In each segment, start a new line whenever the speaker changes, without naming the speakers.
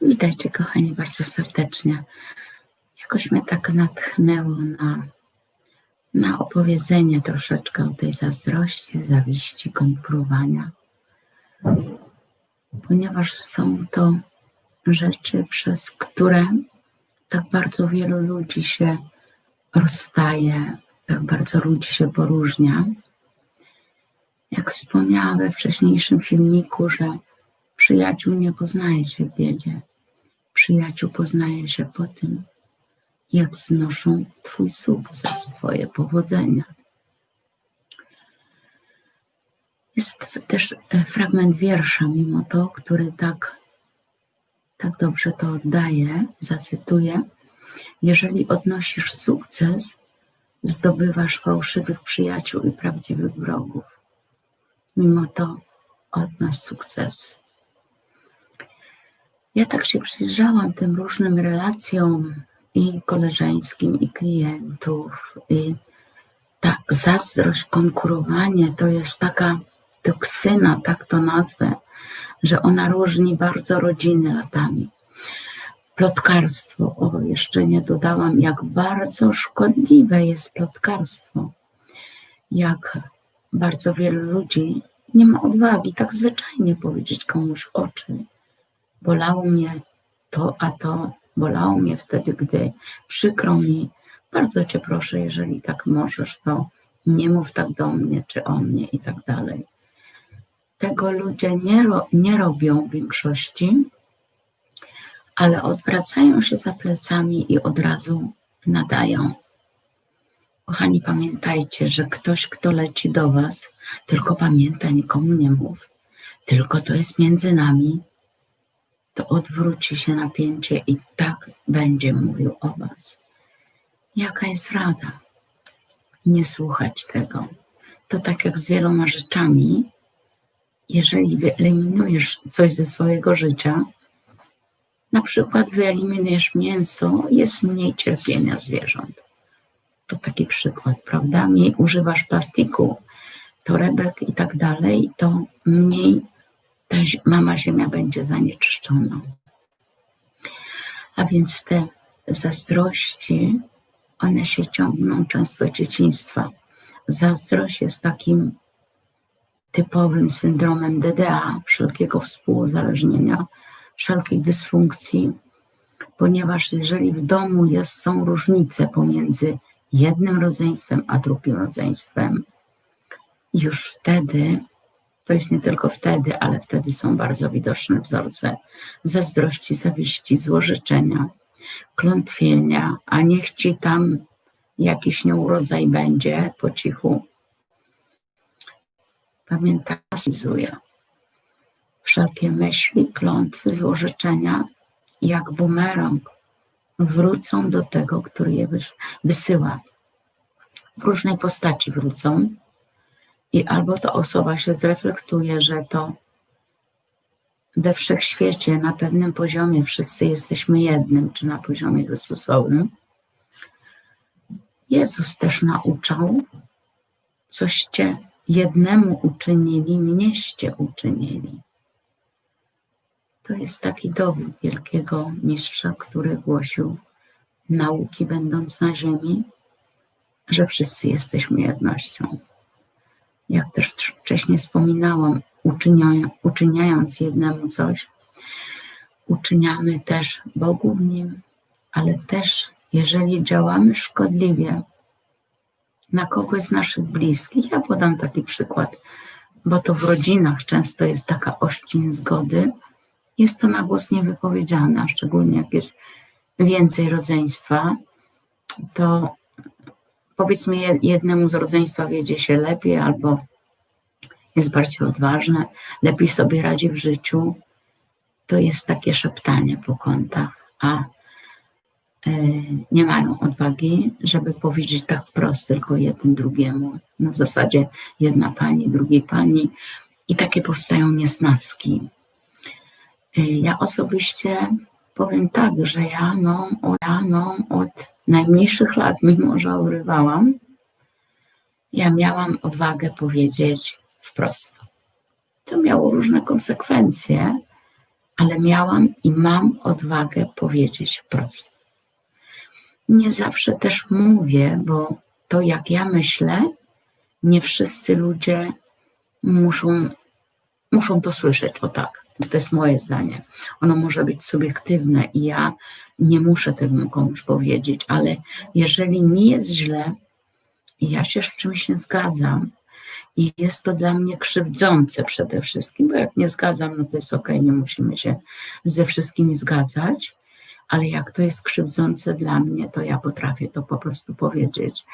Witajcie, kochani, bardzo serdecznie. Jakoś mnie tak natchnęło na, na opowiedzenie troszeczkę o tej zazdrości, zawiści, konkurowania, ponieważ są to rzeczy, przez które tak bardzo wielu ludzi się rozstaje, tak bardzo ludzi się poróżnia. Jak wspomniałam we wcześniejszym filmiku, że przyjaciół nie poznaje się w biedzie. Przyjaciół poznaje się po tym, jak znoszą Twój sukces, Twoje powodzenia. Jest też e, fragment wiersza, mimo to, który tak, tak dobrze to oddaje. Zacytuję. Jeżeli odnosisz sukces, zdobywasz fałszywych przyjaciół i prawdziwych wrogów. Mimo to odnoś sukces. Ja tak się przyjrzałam tym różnym relacjom i koleżeńskim, i klientów, i ta zazdrość, konkurowanie to jest taka toksyna, tak to nazwę, że ona różni bardzo rodziny latami. Plotkarstwo, o jeszcze nie dodałam, jak bardzo szkodliwe jest plotkarstwo. Jak bardzo wielu ludzi nie ma odwagi tak zwyczajnie powiedzieć komuś oczy. Bolało mnie to, a to, bolało mnie wtedy, gdy przykro mi. Bardzo cię proszę, jeżeli tak możesz, to nie mów tak do mnie czy o mnie i tak dalej. Tego ludzie nie, ro, nie robią w większości, ale odwracają się za plecami i od razu nadają. Kochani, pamiętajcie, że ktoś, kto leci do Was, tylko pamięta, nikomu nie mów, tylko to jest między nami, to odwróci się napięcie i tak będzie mówił o Was. Jaka jest rada? Nie słuchać tego. To tak jak z wieloma rzeczami, jeżeli wyeliminujesz coś ze swojego życia, na przykład wyeliminujesz mięso, jest mniej cierpienia zwierząt. To taki przykład, prawda? Mniej używasz plastiku, torebek i tak dalej, to mniej ta mama Ziemia będzie zanieczyszczona. A więc te zazdrości, one się ciągną często dzieciństwa. Zazdrość jest takim typowym syndromem DDA, wszelkiego współuzależnienia, wszelkich dysfunkcji, ponieważ jeżeli w domu jest, są różnice pomiędzy jednym rodzeństwem a drugim rodzeństwem, już wtedy to jest nie tylko wtedy, ale wtedy są bardzo widoczne wzorce zazdrości, zawiści, złożyczenia, klątwienia, a niech ci tam jakiś nieurodzaj będzie po cichu. Pamiętaj, wszelkie myśli, klątwy, złożyczenia, jak bumerang, wrócą do tego, który je wysyła. W różnej postaci wrócą, i albo ta osoba się zreflektuje, że to we wszechświecie na pewnym poziomie wszyscy jesteśmy jednym, czy na poziomie Chrystusowym. Jezus też nauczał, coście jednemu uczynili, mnieście uczynili. To jest taki dowód wielkiego mistrza, który głosił nauki, będąc na ziemi, że wszyscy jesteśmy jednością jak też wcześniej wspominałam, uczyniając jednemu coś, uczyniamy też Bogu w nim, ale też jeżeli działamy szkodliwie na kogoś z naszych bliskich, ja podam taki przykład, bo to w rodzinach często jest taka ościń zgody, jest to na głos niewypowiedziane, szczególnie jak jest więcej rodzeństwa, to powiedzmy jednemu z rodzeństwa wiedzie się lepiej albo jest bardziej odważne, lepiej sobie radzi w życiu, to jest takie szeptanie po kątach, a e, nie mają odwagi, żeby powiedzieć tak wprost tylko jeden drugiemu. Na zasadzie jedna pani, drugiej pani i takie powstają niesnaski. E, ja osobiście powiem tak, że ja no, ja no od najmniejszych lat, mimo że urywałam, ja miałam odwagę powiedzieć wprost, co miało różne konsekwencje, ale miałam i mam odwagę powiedzieć wprost. Nie zawsze też mówię, bo to jak ja myślę, nie wszyscy ludzie muszą, muszą to słyszeć, o tak. To jest moje zdanie. Ono może być subiektywne i ja nie muszę tego komuś powiedzieć, ale jeżeli mi jest źle i ja się z czymś nie zgadzam, i jest to dla mnie krzywdzące przede wszystkim, bo jak nie zgadzam, no to jest ok, nie musimy się ze wszystkimi zgadzać, ale jak to jest krzywdzące dla mnie, to ja potrafię to po prostu powiedzieć.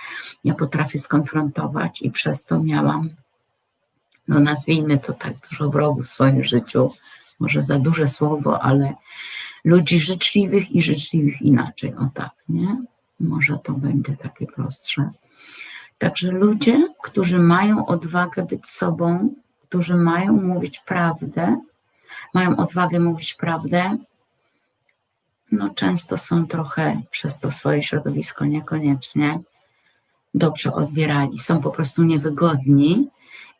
Ja potrafię skonfrontować i przez to miałam, no nazwijmy to tak, dużo wrogów w swoim życiu. Może za duże słowo, ale ludzi życzliwych i życzliwych inaczej, o tak, nie? Może to będzie takie prostsze. Także ludzie, którzy mają odwagę być sobą, którzy mają mówić prawdę, mają odwagę mówić prawdę, no często są trochę przez to swoje środowisko niekoniecznie dobrze odbierani, są po prostu niewygodni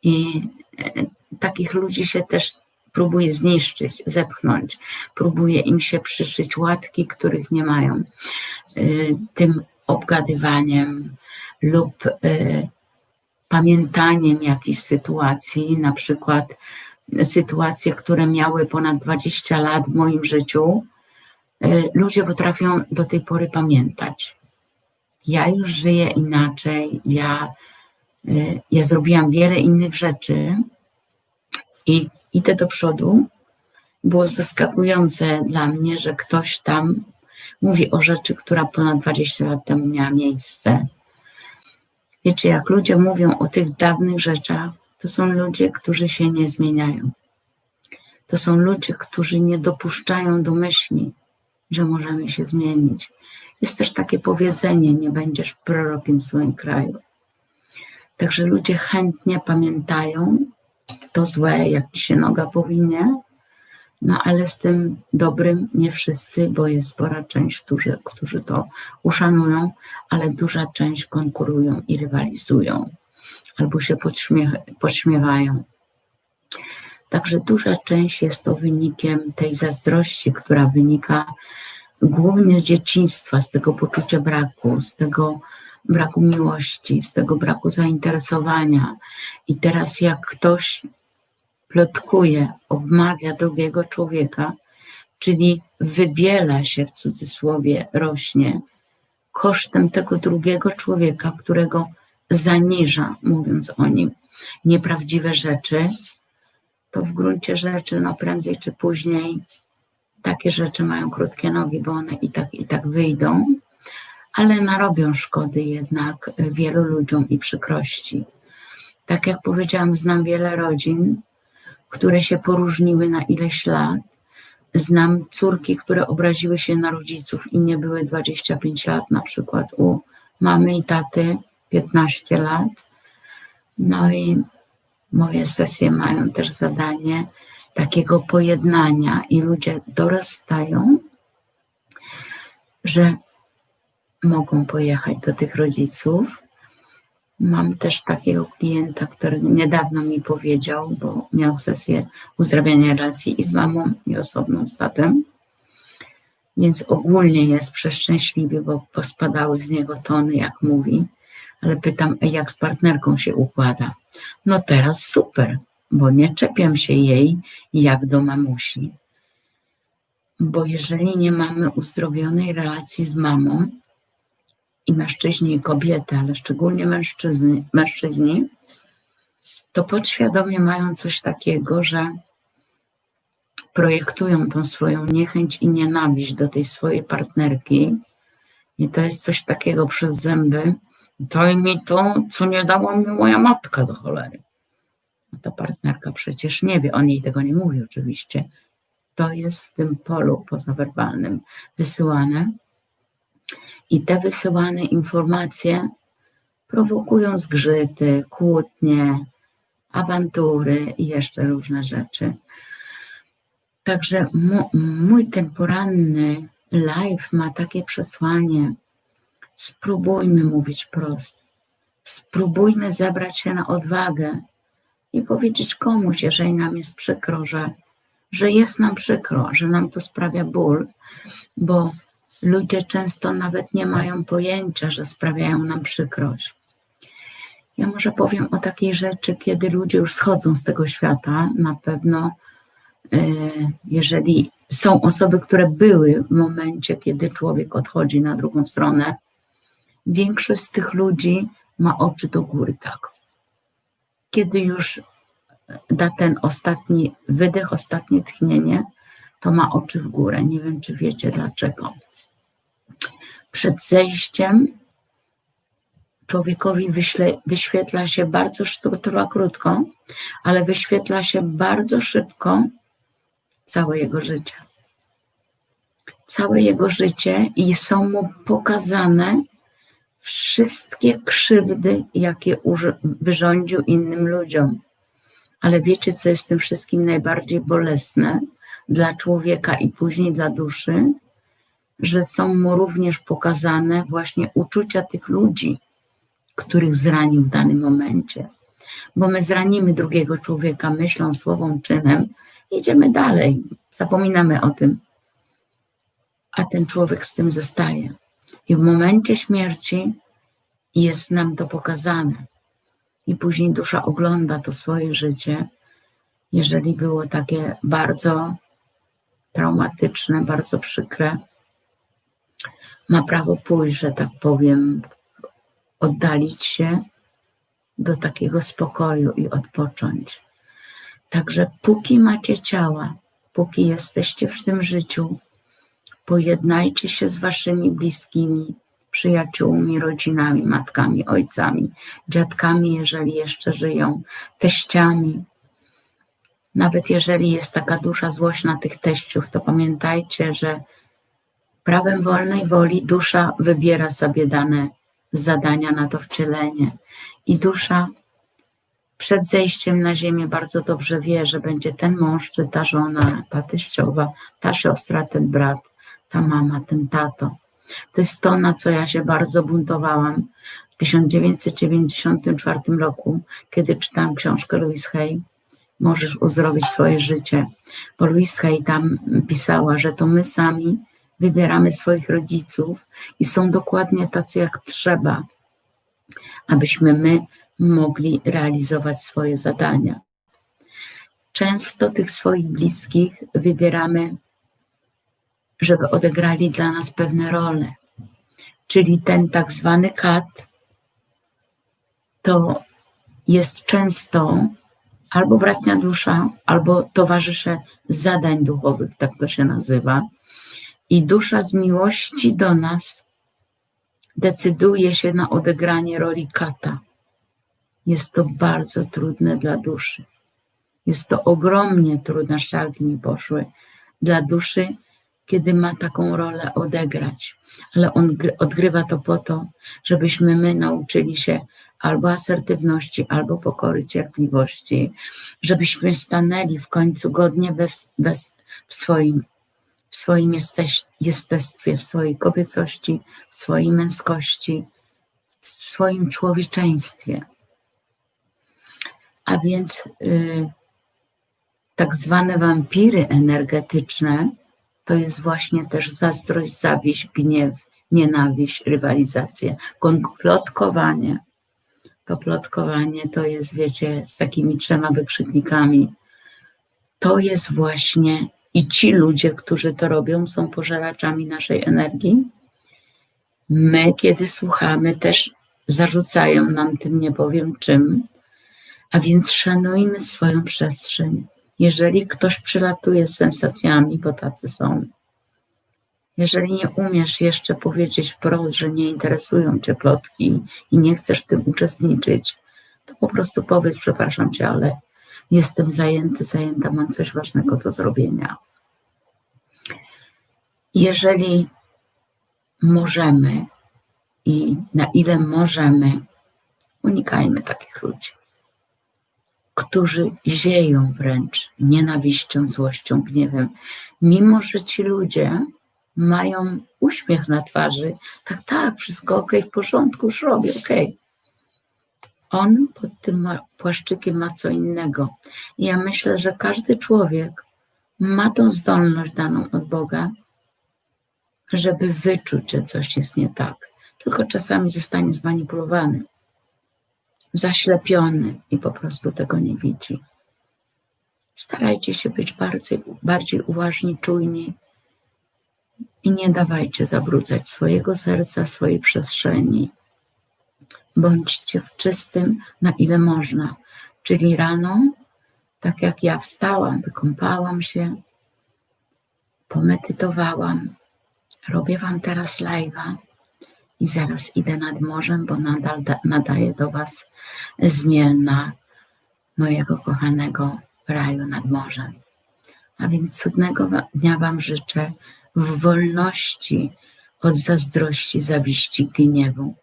i e, takich ludzi się też próbuje zniszczyć, zepchnąć, próbuje im się przyszyć łatki, których nie mają. E, tym obgadywaniem, lub y, pamiętaniem jakichś sytuacji, na przykład sytuacje, które miały ponad 20 lat w moim życiu, ludzie potrafią do tej pory pamiętać. Ja już żyję inaczej, ja, ja zrobiłam wiele innych rzeczy i idę do przodu. Było zaskakujące dla mnie, że ktoś tam mówi o rzeczy, która ponad 20 lat temu miała miejsce Wiecie, jak ludzie mówią o tych dawnych rzeczach, to są ludzie, którzy się nie zmieniają. To są ludzie, którzy nie dopuszczają do myśli, że możemy się zmienić. Jest też takie powiedzenie: nie będziesz prorokiem w swoim kraju. Także ludzie chętnie pamiętają to złe, jak się noga powinie, no ale z tym dobrym nie wszyscy, bo jest spora część, którzy, którzy to uszanują, ale duża część konkurują i rywalizują albo się podśmiewają. Także duża część jest to wynikiem tej zazdrości, która wynika głównie z dzieciństwa, z tego poczucia braku, z tego braku miłości, z tego braku zainteresowania. I teraz, jak ktoś plotkuje, obmawia drugiego człowieka, czyli wybiela się w cudzysłowie, rośnie kosztem tego drugiego człowieka, którego zaniża, mówiąc o nim nieprawdziwe rzeczy, to w gruncie rzeczy, no prędzej czy później takie rzeczy mają krótkie nogi, bo one i tak, i tak wyjdą, ale narobią szkody jednak wielu ludziom i przykrości. Tak jak powiedziałam, znam wiele rodzin, które się poróżniły na ileś lat. Znam córki, które obraziły się na rodziców i nie były 25 lat, na przykład u mamy i taty 15 lat. No i moje sesje mają też zadanie takiego pojednania i ludzie dorastają, że mogą pojechać do tych rodziców Mam też takiego klienta, który niedawno mi powiedział, bo miał sesję uzdrawiania relacji i z mamą, i osobną z tatem. Więc ogólnie jest przeszczęśliwy, bo pospadały z niego tony, jak mówi. Ale pytam, jak z partnerką się układa. No teraz super, bo nie czepiam się jej jak do mamusi. Bo jeżeli nie mamy uzdrowionej relacji z mamą, i mężczyźni, i kobiety, ale szczególnie mężczyźni, mężczyźni, to podświadomie mają coś takiego, że projektują tą swoją niechęć i nienawiść do tej swojej partnerki. I to jest coś takiego przez zęby. To mi to, co nie dała mi moja matka do cholery. A ta partnerka przecież nie wie, on jej tego nie mówi oczywiście. To jest w tym polu pozawerbalnym wysyłane. I te wysyłane informacje prowokują zgrzyty, kłótnie, awantury i jeszcze różne rzeczy. Także mój ten poranny live ma takie przesłanie. Spróbujmy mówić prosto. Spróbujmy zebrać się na odwagę i powiedzieć komuś, jeżeli nam jest przykro, że że jest nam przykro, że nam to sprawia ból, bo ludzie często nawet nie mają pojęcia, że sprawiają nam przykrość. Ja może powiem o takiej rzeczy, kiedy ludzie już schodzą z tego świata, na pewno, e, jeżeli są osoby, które były w momencie, kiedy człowiek odchodzi na drugą stronę, większość z tych ludzi ma oczy do góry, tak. Kiedy już da ten ostatni wydech, ostatnie tchnienie, to ma oczy w górę. Nie wiem, czy wiecie dlaczego. Przed zejściem człowiekowi wyśle, wyświetla się bardzo, to ale wyświetla się bardzo szybko całe jego życie. Całe jego życie i są mu pokazane wszystkie krzywdy, jakie wyrządził innym ludziom. Ale wiecie, co jest tym wszystkim najbardziej bolesne dla człowieka i później dla duszy? Że są mu również pokazane właśnie uczucia tych ludzi, których zranił w danym momencie. Bo my zranimy drugiego człowieka myślą, słową, czynem, idziemy dalej, zapominamy o tym, a ten człowiek z tym zostaje. I w momencie śmierci jest nam to pokazane. I później dusza ogląda to swoje życie, jeżeli było takie bardzo traumatyczne, bardzo przykre, ma prawo pójść, że tak powiem, oddalić się do takiego spokoju i odpocząć. Także póki macie ciała, póki jesteście w tym życiu, pojednajcie się z waszymi bliskimi, przyjaciółmi, rodzinami, matkami, ojcami, dziadkami, jeżeli jeszcze żyją, teściami. Nawet jeżeli jest taka dusza złość na tych teściów, to pamiętajcie, że prawem wolnej woli dusza wybiera sobie dane zadania na to wcielenie. I dusza przed zejściem na ziemię bardzo dobrze wie, że będzie ten mąż, czy ta żona, ta teściowa, ta siostra, ten brat, ta mama, ten tato. To jest to, na co ja się bardzo buntowałam w 1994 roku, kiedy czytałam książkę Louise Hay. Możesz uzdrowić swoje życie. Bo Louise Hay tam pisała, że to my sami wybieramy swoich rodziców i są dokładnie tacy, jak trzeba, abyśmy my mogli realizować swoje zadania. Często tych swoich bliskich wybieramy, żeby odegrali dla nas pewne role. Czyli ten tak zwany kat to jest często albo bratnia dusza, albo towarzysze zadań duchowych, tak to się nazywa i dusza z miłości do nas decyduje się na odegranie roli kata. Jest to bardzo trudne dla duszy. Jest to ogromnie trudne, szalki mi poszły, dla duszy, kiedy ma taką rolę odegrać. Ale on odgrywa to po to, żebyśmy my nauczyli się albo asertywności, albo pokory, cierpliwości, żebyśmy stanęli w końcu godnie bez, bez, w swoim w swoim jestestwie, w swojej kobiecości, w swojej męskości, w swoim człowieczeństwie. A więc y, tak zwane wampiry energetyczne to jest właśnie też zazdrość, zawiść, gniew, nienawiść, rywalizację, plotkowanie. To plotkowanie to jest, wiecie, z takimi trzema wykrzyknikami. To jest właśnie i ci ludzie, którzy to robią, są pożeraczami naszej energii. My, kiedy słuchamy, też zarzucają nam tym, nie powiem czym, a więc szanujmy swoją przestrzeń. Jeżeli ktoś przylatuje z sensacjami, bo tacy są, jeżeli nie umiesz jeszcze powiedzieć wprost, że nie interesują cię plotki i nie chcesz w tym uczestniczyć, to po prostu powiedz, przepraszam cię, ale jestem zajęty, zajęta, mam coś ważnego do zrobienia. Jeżeli możemy i na ile możemy, unikajmy takich ludzi, którzy zieją wręcz nienawiścią, złością, gniewem, mimo że ci ludzie mają uśmiech na twarzy, tak, tak, wszystko ok, w porządku, już robię, ok. On pod tym płaszczykiem ma co innego. Ja myślę, że każdy człowiek ma tą zdolność daną od Boga, żeby wyczuć, że coś jest nie tak. Tylko czasami zostanie zmanipulowany, zaślepiony i po prostu tego nie widzi. Starajcie się być bardziej, bardziej uważni, czujni i nie dawajcie zabrudzać swojego serca, swojej przestrzeni. Bądźcie w czystym, na ile można. Czyli rano, tak jak ja wstałam, wykąpałam się, pomedytowałam, robię Wam teraz live'a i zaraz idę nad morzem, bo nadal da, nadaję do Was z Mielna, mojego kochanego raju nad morzem. A więc cudnego dnia Wam życzę w wolności od zazdrości, zawiści, gniewu,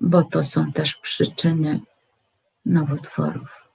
bo to są też przyczyny nowotworów.